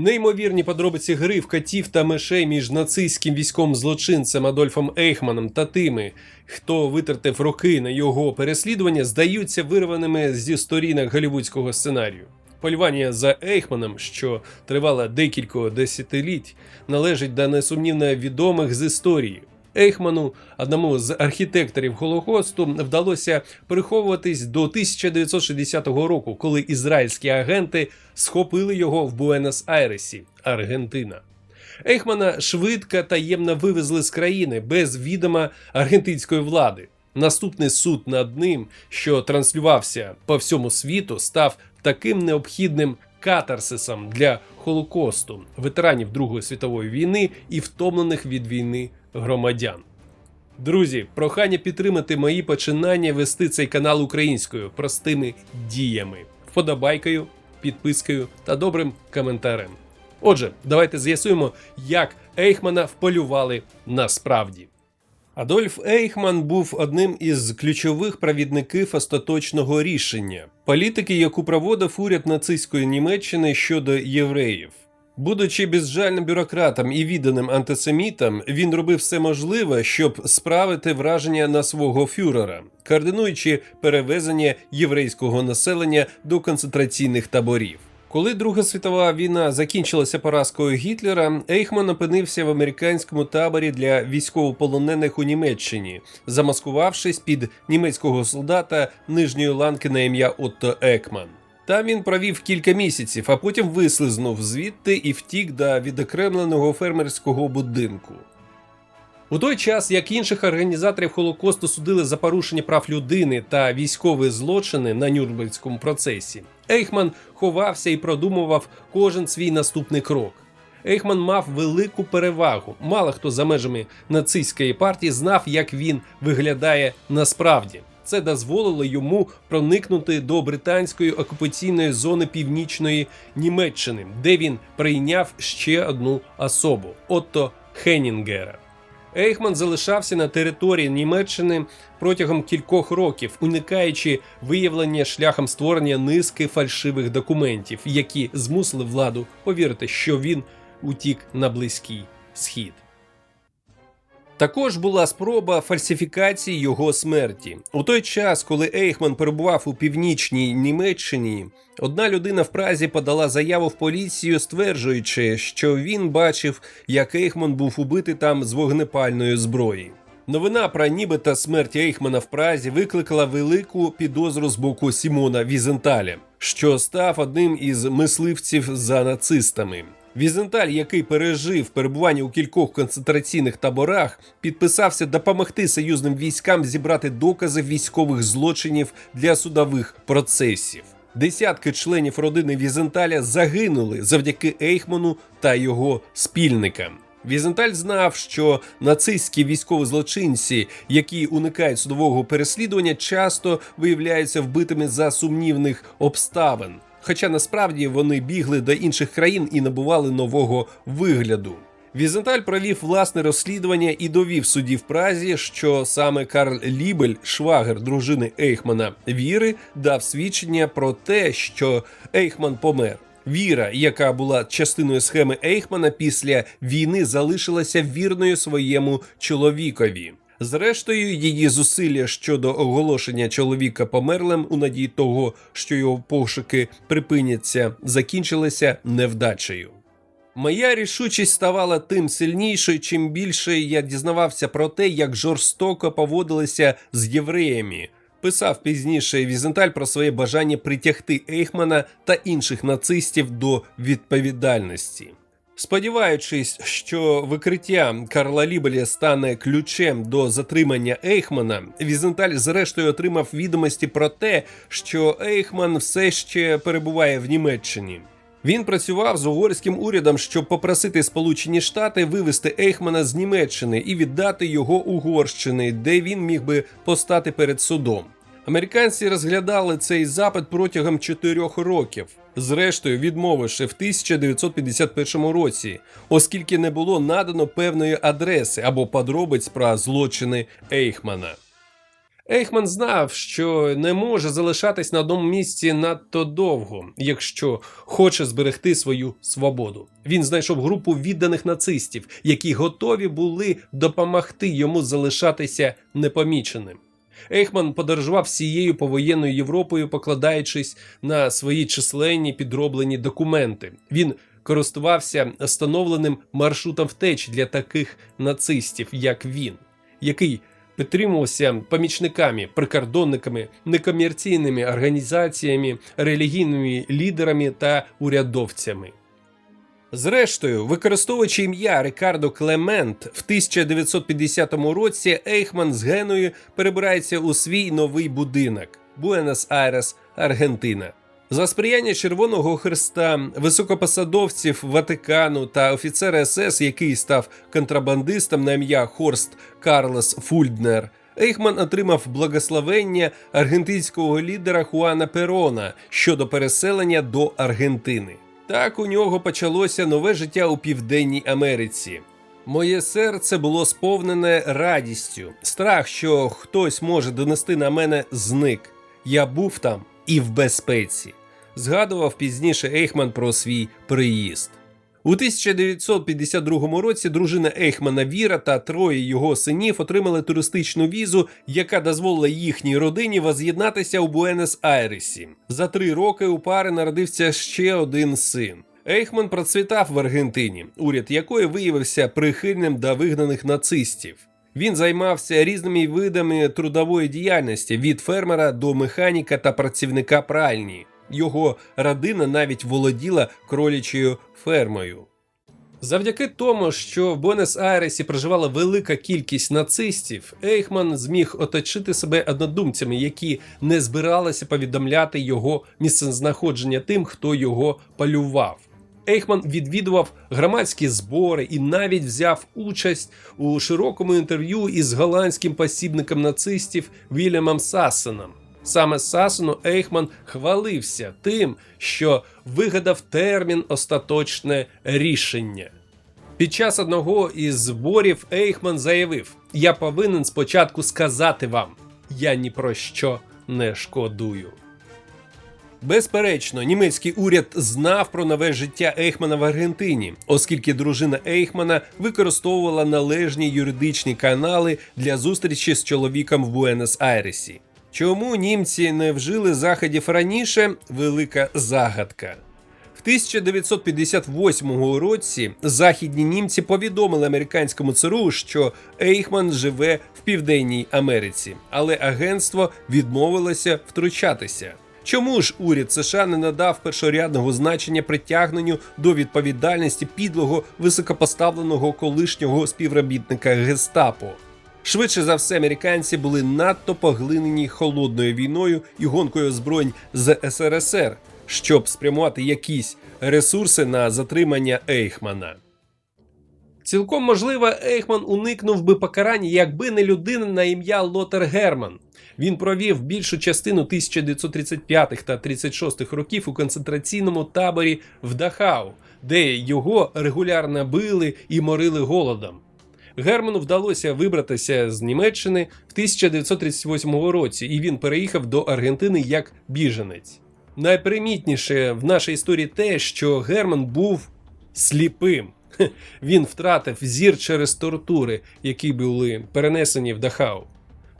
Неймовірні подробиці гри в катів та мишей між нацистським військовим злочинцем Адольфом Ейхманом та тими, хто витратив роки на його переслідування, здаються вирваними зі сторінок голівудського сценарію. Полювання за Ейхманом, що тривало декілька десятиліть, належить до несумнівно відомих з історії. Ейхману, одному з архітекторів Голокосту, вдалося переховуватись до 1960 року, коли ізраїльські агенти схопили його в Буенос-Айресі, Аргентина. Ейхмана швидко таємно вивезли з країни без відома аргентинської влади. Наступний суд над ним, що транслювався по всьому світу, став таким необхідним катарсисом для Холокосту, ветеранів Другої світової війни і втомлених від війни громадян. Друзі, прохання підтримати мої починання вести цей канал українською простими діями, вподобайкою, підпискою та добрим коментарем. Отже, давайте з'ясуємо, як Ейхмана вполювали насправді. Адольф Ейхман був одним із ключових провідників остаточного рішення політики, яку проводив уряд нацистської Німеччини щодо євреїв. Будучи безжальним бюрократом і відданим антисемітом, він робив все можливе, щоб справити враження на свого фюрера, координуючи перевезення єврейського населення до концентраційних таборів. Коли Друга світова війна закінчилася поразкою Гітлера, Ейхман опинився в американському таборі для військовополонених у Німеччині, замаскувавшись під німецького солдата нижньої ланки на ім'я Отто Екман. Там він провів кілька місяців, а потім вислизнув звідти і втік до відокремленого фермерського будинку. У той час, як інших організаторів Холокосту судили за порушення прав людини та військові злочини на Нюрнберзькому процесі, Ейхман ховався і продумував кожен свій наступний крок. Ейхман мав велику перевагу. Мало хто за межами нацистської партії знав, як він виглядає насправді. Це дозволило йому проникнути до британської окупаційної зони північної Німеччини, де він прийняв ще одну особу Отто Хенінгера. Ейхман залишався на території Німеччини протягом кількох років, уникаючи виявлення шляхом створення низки фальшивих документів, які змусили владу повірити, що він утік на близький схід. Також була спроба фальсифікації його смерті. У той час, коли Ейхман перебував у північній Німеччині, одна людина в Празі подала заяву в поліцію, стверджуючи, що він бачив, як Ейхман був убитий там з вогнепальної зброї. Новина про нібито смерть Ейхмана в Празі викликала велику підозру з боку Сімона Візенталя, що став одним із мисливців за нацистами. Візенталь, який пережив перебування у кількох концентраційних таборах, підписався допомогти союзним військам зібрати докази військових злочинів для судових процесів. Десятки членів родини Візенталя загинули завдяки Ейхману та його спільникам. Візенталь знав, що нацистські військові злочинці, які уникають судового переслідування, часто виявляються вбитими за сумнівних обставин. Хоча насправді вони бігли до інших країн і набували нового вигляду. Візенталь провів власне розслідування і довів судді в Празі, що саме Карл Лібель, швагер дружини Ейхмана Віри, дав свідчення про те, що Ейхман помер. Віра, яка була частиною схеми Ейхмана після війни, залишилася вірною своєму чоловікові. Зрештою, її зусилля щодо оголошення чоловіка померлим у надії того, що його пошуки припиняться, закінчилися невдачею. Моя рішучість ставала тим сильнішою, чим більше я дізнавався про те, як жорстоко поводилися з євреями. Писав пізніше Візенталь про своє бажання притягти Ейхмана та інших нацистів до відповідальності. Сподіваючись, що викриття Карла Лібеля стане ключем до затримання Ейхмана, Візенталь зрештою отримав відомості про те, що Ейхман все ще перебуває в Німеччині. Він працював з угорським урядом, щоб попросити Сполучені Штати вивезти Ейхмана з Німеччини і віддати його Угорщини, де він міг би постати перед судом. Американці розглядали цей запит протягом чотирьох років, зрештою відмовивши в 1951 році, оскільки не було надано певної адреси або подробиць про злочини Ейхмана. Ейхман знав, що не може залишатись на одному місці надто довго, якщо хоче зберегти свою свободу. Він знайшов групу відданих нацистів, які готові були допомогти йому залишатися непоміченим. Ейхман подорожував всією повоєнною Європою, покладаючись на свої численні підроблені документи. Він користувався встановленим маршрутом втечі для таких нацистів, як він, який підтримувався помічниками, прикордонниками, некомерційними організаціями, релігійними лідерами та урядовцями. Зрештою, використовуючи ім'я Рикардо Клемент, в 1950 році Ейхман з Геною перебирається у свій новий будинок Буенос-Айрес, Аргентина. За сприяння Червоного Христа, високопосадовців Ватикану та офіцера СС, який став контрабандистом на ім'я Хорст Карлес Фульднер, Ейхман отримав благословення аргентинського лідера Хуана Перона щодо переселення до Аргентини. Так у нього почалося нове життя у Південній Америці. Моє серце було сповнене радістю. Страх, що хтось може донести на мене, зник. Я був там і в безпеці. Згадував пізніше Ейхман про свій приїзд. У 1952 році дружина Ейхмана Віра та троє його синів отримали туристичну візу, яка дозволила їхній родині воз'єднатися у Буенос-Айресі. За три роки у пари народився ще один син. Ейхман процвітав в Аргентині, уряд якої виявився прихильним до вигнаних нацистів. Він займався різними видами трудової діяльності від фермера до механіка та працівника пральні. Його родина навіть володіла кролячою фермою. Завдяки тому, що в Буенос-Айресі проживала велика кількість нацистів, Ейхман зміг оточити себе однодумцями, які не збиралися повідомляти його місцезнаходження тим, хто його полював. Ейхман відвідував громадські збори і навіть взяв участь у широкому інтерв'ю із голландським посібником нацистів Вільямом Сассеном. Саме Сасену Ейхман хвалився тим, що вигадав термін остаточне рішення. Під час одного із зборів Ейхман заявив: Я повинен спочатку сказати вам, я ні про що не шкодую. Безперечно, німецький уряд знав про нове життя Ейхмана в Аргентині, оскільки дружина Ейхмана використовувала належні юридичні канали для зустрічі з чоловіком в Буенос-Айресі. Чому німці не вжили заходів раніше? Велика загадка. В 1958 році західні німці повідомили американському ЦРУ, що Ейхман живе в Південній Америці, але агентство відмовилося втручатися. Чому ж уряд США не надав першорядного значення притягненню до відповідальності підлого високопоставленого колишнього співробітника Гестапо? Швидше за все, американці були надто поглинені холодною війною і гонкою озброєнь з СРСР, щоб спрямувати якісь ресурси на затримання Ейхмана. Цілком можливо, Ейхман уникнув би покарання, якби не людина на ім'я Лотер Герман. Він провів більшу частину 1935 та 36 років у концентраційному таборі в Дахау, де його регулярно били і морили голодом. Герману вдалося вибратися з Німеччини в 1938 році, і він переїхав до Аргентини як біженець. Найпримітніше в нашій історії те, що Герман був сліпим. Він втратив зір через тортури, які були перенесені в Дахау.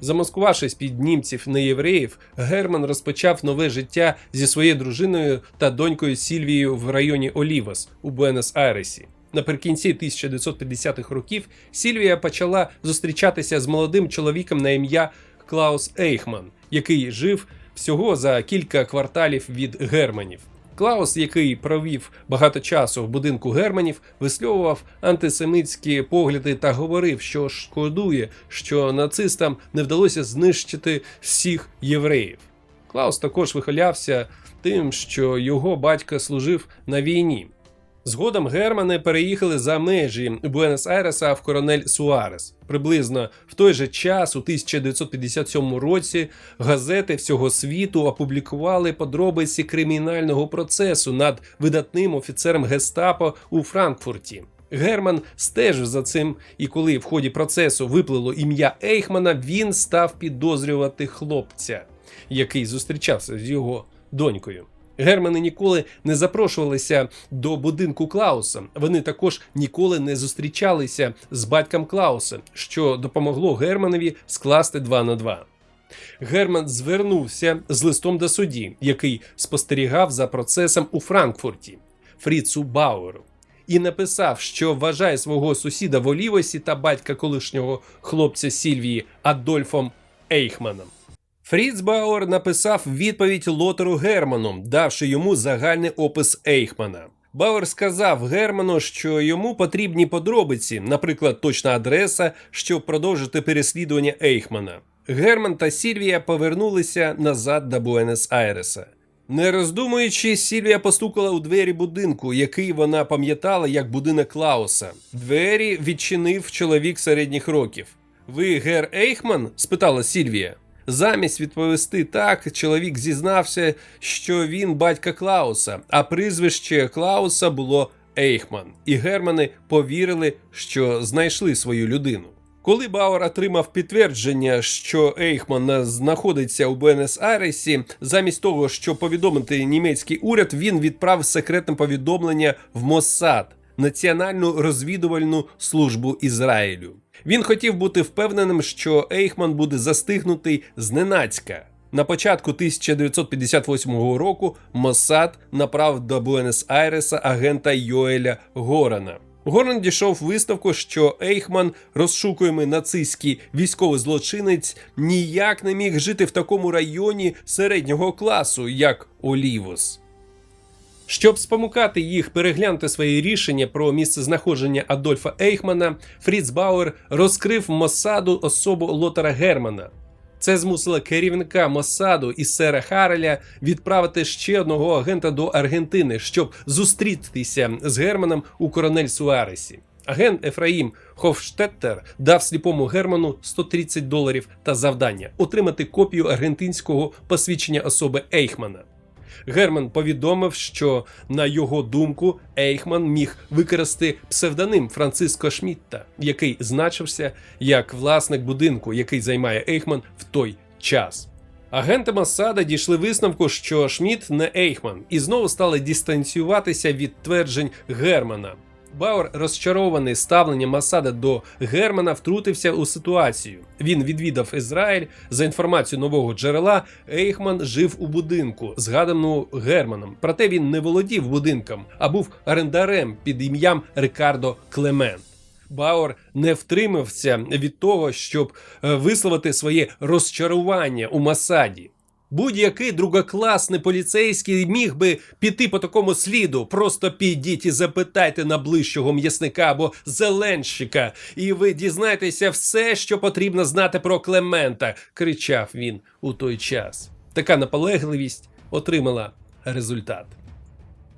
Замаскувавшись під німців неєвреїв, Герман розпочав нове життя зі своєю дружиною та донькою Сільвією в районі Олівас у Буенос-Айресі. Наприкінці 1950-х років Сільвія почала зустрічатися з молодим чоловіком на ім'я Клаус Ейхман, який жив всього за кілька кварталів від Германів. Клаус, який провів багато часу в будинку Германів, висловував антисемитські погляди та говорив, що шкодує, що нацистам не вдалося знищити всіх євреїв. Клаус також вихвалявся тим, що його батько служив на війні. Згодом Германи переїхали за межі Буенос-Айреса в Коронель Суарес. Приблизно в той же час, у 1957 році, газети всього світу опублікували подробиці кримінального процесу над видатним офіцером Гестапо у Франкфурті. Герман стежив за цим, і коли в ході процесу виплило ім'я Ейхмана, він став підозрювати хлопця, який зустрічався з його донькою. Германи ніколи не запрошувалися до будинку Клауса. Вони також ніколи не зустрічалися з батьком Клауса, що допомогло Германові скласти 2 на 2. Герман звернувся з листом до судді, який спостерігав за процесом у Франкфурті Фріцу Бауеру, і написав, що вважає свого сусіда в Олівосі та батька колишнього хлопця Сільвії Адольфом Ейхманом. Фріц Бауер написав відповідь Лотеру Герману, давши йому загальний опис Ейхмана. Бауер сказав Герману, що йому потрібні подробиці, наприклад, точна адреса, щоб продовжити переслідування Ейхмана. Герман та Сільвія повернулися назад до Буенос-Айреса. Не роздумуючи, Сільвія постукала у двері будинку, який вона пам'ятала як будинок Клауса. Двері відчинив чоловік середніх років. Ви гер Ейхман? спитала Сільвія. Замість відповісти так, чоловік зізнався, що він батька Клауса, а прізвище Клауса було Ейхман, і Германи повірили, що знайшли свою людину. Коли Бауер отримав підтвердження, що Ейхман знаходиться у Буенос-Айресі, замість того, щоб повідомити німецький уряд, він відправив секретне повідомлення в Моссад, Національну розвідувальну службу Ізраїлю. Він хотів бути впевненим, що Ейхман буде застигнутий зненацька. На початку 1958 року Моссад направив до Буенос-Айреса агента Йоеля Горана. Горан дійшов висновку, що Ейхман, розшукуємий нацистський військовий злочинець, ніяк не міг жити в такому районі середнього класу, як Олівос. Щоб спомукати їх переглянути свої рішення про місцезнаходження Адольфа Ейхмана, Фріц Бауер розкрив Моссаду особу Лотера Германа. Це змусило керівника Моссаду і сера Хареля відправити ще одного агента до Аргентини, щоб зустрітися з Германом у Коронель Суаресі. Агент Ефраїм Хофштеттер дав сліпому Герману 130 доларів та завдання отримати копію аргентинського посвідчення особи Ейхмана. Герман повідомив, що на його думку Ейхман міг використати псевдоним Франциско Шмітта, який значився як власник будинку, який займає Ейхман в той час. Агенти Масада дійшли висновку, що Шмідт не Ейхман, і знову стали дистанціюватися від тверджень Германа. Бауер, розчарований ставленням Масада до Германа, втрутився у ситуацію. Він відвідав Ізраїль. За інформацією нового джерела, Ейхман жив у будинку, згаданому Германом. Проте він не володів будинком, а був орендарем під ім'ям Рикардо Клемент. Бауер не втримався від того, щоб е, висловити своє розчарування у Масаді. Будь-який другокласний поліцейський міг би піти по такому сліду. Просто підіть і запитайте на ближчого м'ясника або зеленщика, і ви дізнаєтеся все, що потрібно знати про Клемента, кричав він у той час. Така наполегливість отримала результат.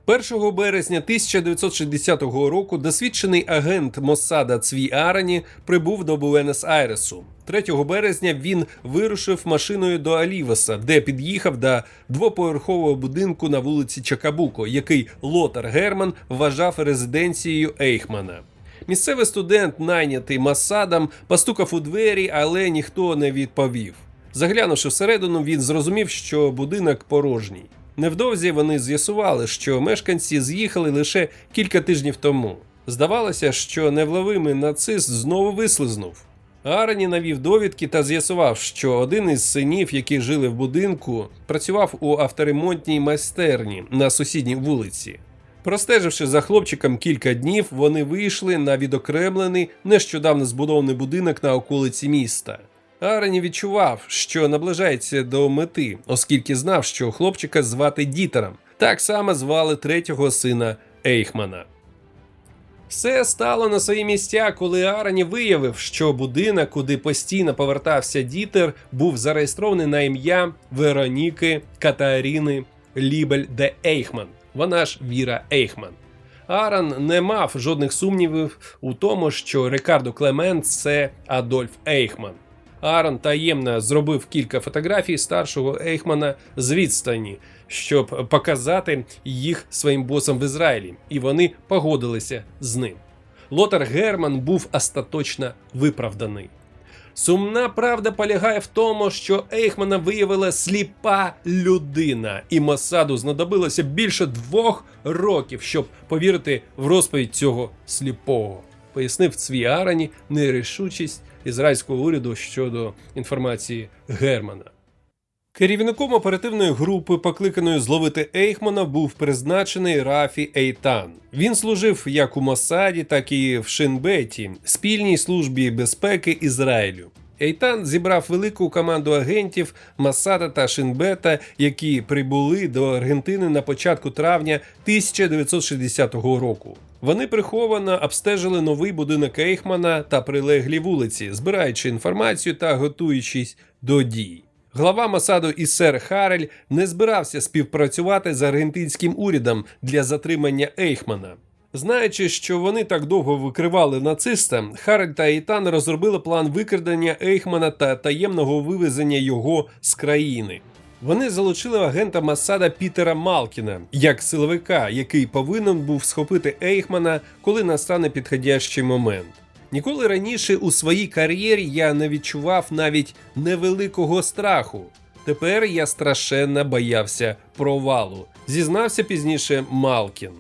1 березня 1960 року досвідчений агент Моссада Цві Арані прибув до Буенос-Айресу. 3 березня він вирушив машиною до Алівеса, де під'їхав до двоповерхового будинку на вулиці Чакабуко, який Лотар Герман вважав резиденцією Ейхмана. Місцевий студент, найнятий Масадом, постукав у двері, але ніхто не відповів. Заглянувши всередину, він зрозумів, що будинок порожній. Невдовзі вони з'ясували, що мешканці з'їхали лише кілька тижнів тому. Здавалося, що невловимий нацист знову вислизнув. Арані навів довідки та з'ясував, що один із синів, які жили в будинку, працював у авторемонтній майстерні на сусідній вулиці. Простеживши за хлопчиком кілька днів, вони вийшли на відокремлений нещодавно збудований будинок на околиці міста. Арені відчував, що наближається до мети, оскільки знав, що хлопчика звати Дітером. Так само звали третього сина Ейхмана. Все стало на свої місця, коли Арані виявив, що будинок, куди постійно повертався Дітер, був зареєстрований на ім'я Вероніки Катаріни Лібель де Ейхман. Вона ж Віра Ейхман. Аран не мав жодних сумнівів у тому, що Рикардо Клемент це Адольф Ейхман. Арон таємно зробив кілька фотографій старшого Ейхмана з відстані, щоб показати їх своїм босам в Ізраїлі, і вони погодилися з ним. Лотар Герман був остаточно виправданий. Сумна правда полягає в тому, що Ейхмана виявила сліпа людина, і Масаду знадобилося більше двох років, щоб повірити в розповідь цього сліпого. Пояснив Цвіарані нерішучість ізраїльського уряду щодо інформації Германа. Керівником оперативної групи, покликаної зловити Ейхмана, був призначений Рафі Ейтан. Він служив як у Масаді, так і в Шинбеті, спільній службі безпеки Ізраїлю. Ейтан зібрав велику команду агентів Масада та Шинбета, які прибули до Аргентини на початку травня 1960 року. Вони приховано обстежили новий будинок Ейхмана та прилеглі вулиці, збираючи інформацію та готуючись до дій. Глава Масаду Ісер Харель не збирався співпрацювати з аргентинським урядом для затримання Ейхмана. Знаючи, що вони так довго викривали нациста, Харель та Ітан розробили план викрадення Ейхмана та таємного вивезення його з країни. Вони залучили агента Масада Пітера Малкіна як силовика, який повинен був схопити Ейхмана, коли настане підходящий момент. Ніколи раніше у своїй кар'єрі я не відчував навіть невеликого страху. Тепер я страшенно боявся провалу, зізнався пізніше Малкін.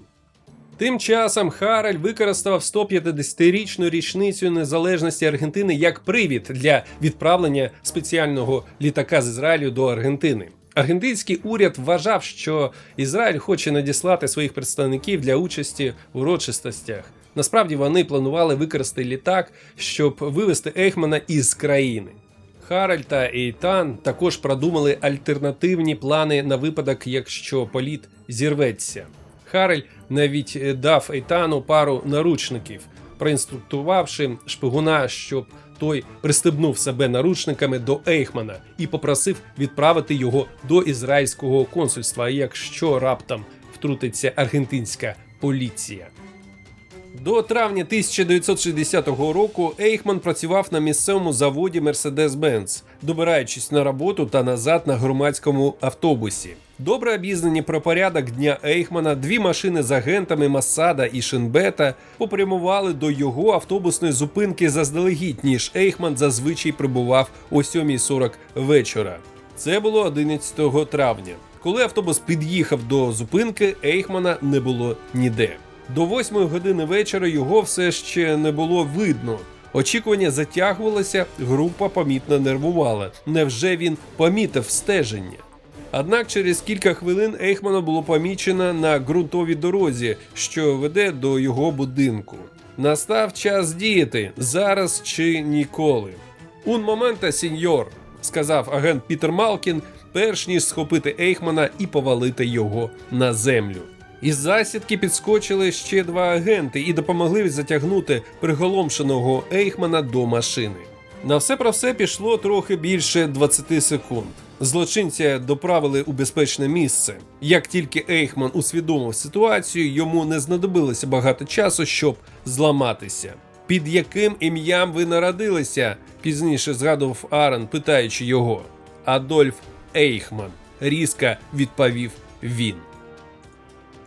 Тим часом Хараль використав 150-річну річницю незалежності Аргентини як привід для відправлення спеціального літака з Ізраїлю до Аргентини. Аргентинський уряд вважав, що Ізраїль хоче надіслати своїх представників для участі в урочистостях. Насправді вони планували використати літак, щоб вивезти Ейхмана із країни. Хараль та Ейтан також продумали альтернативні плани на випадок, якщо політ зірветься. Хараль навіть дав Ейтану пару наручників, проінструктувавши шпигуна, щоб той пристебнув себе наручниками до Ейхмана і попросив відправити його до ізраїльського консульства, якщо раптом втрутиться аргентинська поліція. До травня 1960 року Ейхман працював на місцевому заводі Mercedes-Benz, добираючись на роботу та назад на громадському автобусі. Добре обізнані про порядок дня Ейхмана, дві машини з агентами Масада і Шинбета попрямували до його автобусної зупинки заздалегідь, ніж Ейхман зазвичай прибував о 7.40 вечора. Це було 11 травня. Коли автобус під'їхав до зупинки, Ейхмана не було ніде. До восьмої години вечора його все ще не було видно. Очікування затягувалося, група помітно нервувала. Невже він помітив стеження? Однак через кілька хвилин Ейхмана було помічено на ґрунтовій дорозі, що веде до його будинку. Настав час діяти зараз чи ніколи. Un момента, сіньор, сказав агент Пітер Малкін, перш ніж схопити Ейхмана і повалити його на землю. Із засідки підскочили ще два агенти і допомогли затягнути приголомшеного Ейхмана до машини. На все про все пішло трохи більше 20 секунд. Злочинця доправили у безпечне місце. Як тільки Ейхман усвідомив ситуацію, йому не знадобилося багато часу, щоб зламатися. Під яким ім'ям ви народилися? пізніше згадував Арен, питаючи його. Адольф Ейхман, різко відповів він.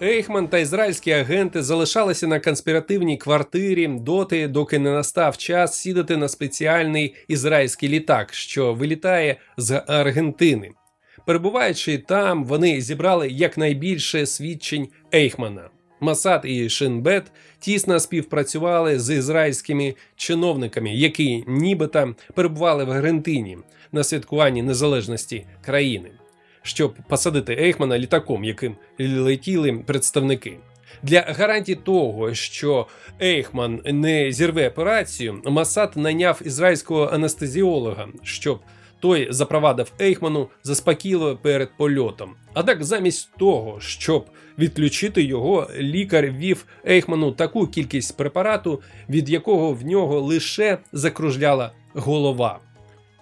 Ейхман та ізраїльські агенти залишалися на конспіративній квартирі доти, доки не настав час сідати на спеціальний ізраїльський літак, що вилітає з Аргентини. Перебуваючи там, вони зібрали якнайбільше свідчень Ейхмана. Масад і Шинбет тісно співпрацювали з ізраїльськими чиновниками, які нібито перебували в Аргентині на святкуванні незалежності країни щоб посадити Ейхмана літаком, яким летіли представники. Для гарантії того, що Ейхман не зірве операцію, Масад найняв ізраїльського анестезіолога, щоб той запровадив Ейхману заспокійливо перед польотом. Однак, замість того, щоб відключити його, лікар ввів Ейхману таку кількість препарату, від якого в нього лише закружляла голова.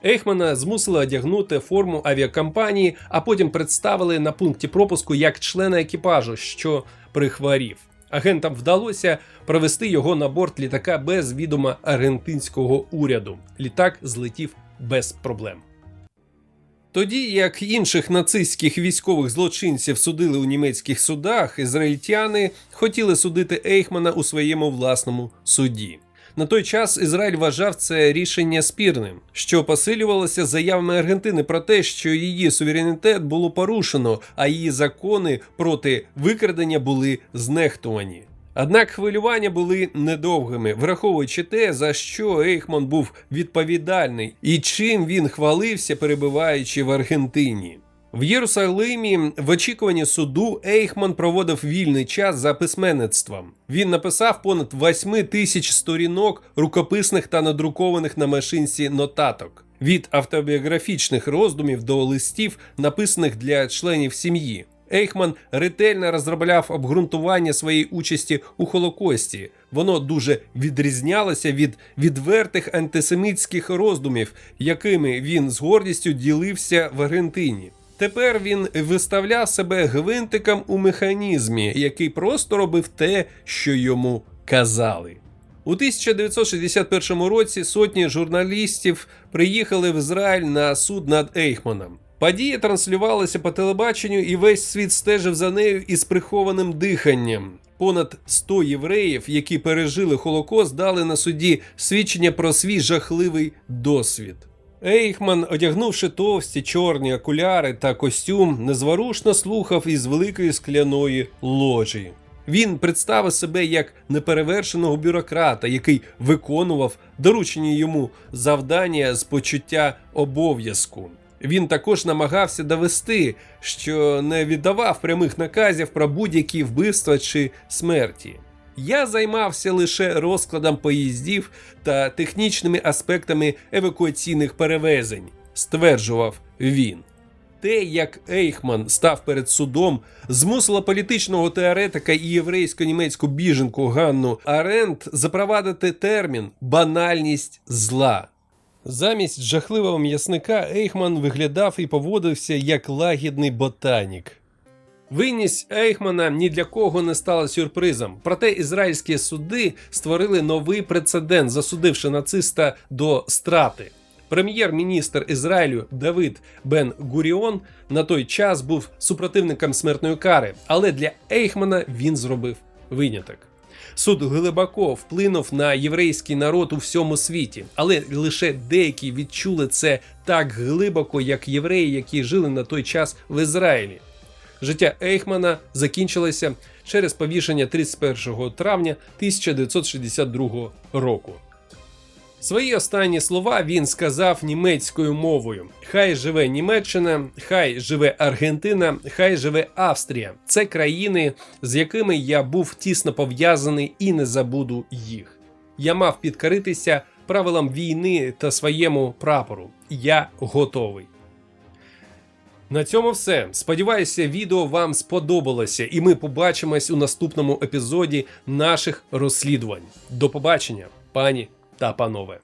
Ейхмана змусили одягнути форму авіакомпанії, а потім представили на пункті пропуску як члена екіпажу, що прихворів. Агентам вдалося провести його на борт літака без відома аргентинського уряду. Літак злетів без проблем. Тоді як інших нацистських військових злочинців судили у німецьких судах, ізраїльтяни хотіли судити Ейхмана у своєму власному суді. На той час Ізраїль вважав це рішення спірним, що посилювалося заявами Аргентини про те, що її суверенітет було порушено, а її закони проти викрадення були знехтувані. Однак хвилювання були недовгими, враховуючи те, за що Ейхман був відповідальний і чим він хвалився, перебуваючи в Аргентині. В Єрусалимі в очікуванні суду Ейхман проводив вільний час за письменництвом. Він написав понад 8 тисяч сторінок рукописних та надрукованих на машинці нотаток від автобіографічних роздумів до листів, написаних для членів сім'ї. Ейхман ретельно розробляв обґрунтування своєї участі у Холокості. Воно дуже відрізнялося від відвертих антисемітських роздумів, якими він з гордістю ділився в Аргентині. Тепер він виставляв себе гвинтиком у механізмі, який просто робив те, що йому казали. У 1961 році сотні журналістів приїхали в Ізраїль на суд над Ейхманом. Подія транслювалася по телебаченню, і весь світ стежив за нею із прихованим диханням. Понад 100 євреїв, які пережили Холокост, дали на суді свідчення про свій жахливий досвід. Ейхман, одягнувши товсті чорні окуляри та костюм, незворушно слухав із великої скляної ложі. Він представив себе як неперевершеного бюрократа, який виконував доручені йому завдання з почуття обов'язку. Він також намагався довести, що не віддавав прямих наказів про будь-які вбивства чи смерті. Я займався лише розкладом поїздів та технічними аспектами евакуаційних перевезень, стверджував він. Те, як Ейхман став перед судом, змусило політичного теоретика і єврейсько-німецьку біженку Ганну Аренд запровадити термін банальність зла. Замість жахливого м'ясника Ейхман виглядав і поводився як лагідний ботанік. Винність Ейхмана ні для кого не стала сюрпризом. Проте ізраїльські суди створили новий прецедент, засудивши нациста до страти. Прем'єр-міністр Ізраїлю Давид Бен Гуріон на той час був супротивником смертної кари, але для Ейхмана він зробив виняток. Суд глибоко вплинув на єврейський народ у всьому світі, але лише деякі відчули це так глибоко, як євреї, які жили на той час в Ізраїлі. Життя Ейхмана закінчилося через повішення 31 травня 1962 року. Свої останні слова він сказав німецькою мовою: Хай живе Німеччина, хай живе Аргентина, хай живе Австрія. Це країни, з якими я був тісно пов'язаний і не забуду їх. Я мав підкоритися правилам війни та своєму прапору. Я готовий. На цьому все. Сподіваюся, відео вам сподобалося, і ми побачимось у наступному епізоді наших розслідувань. До побачення, пані та панове.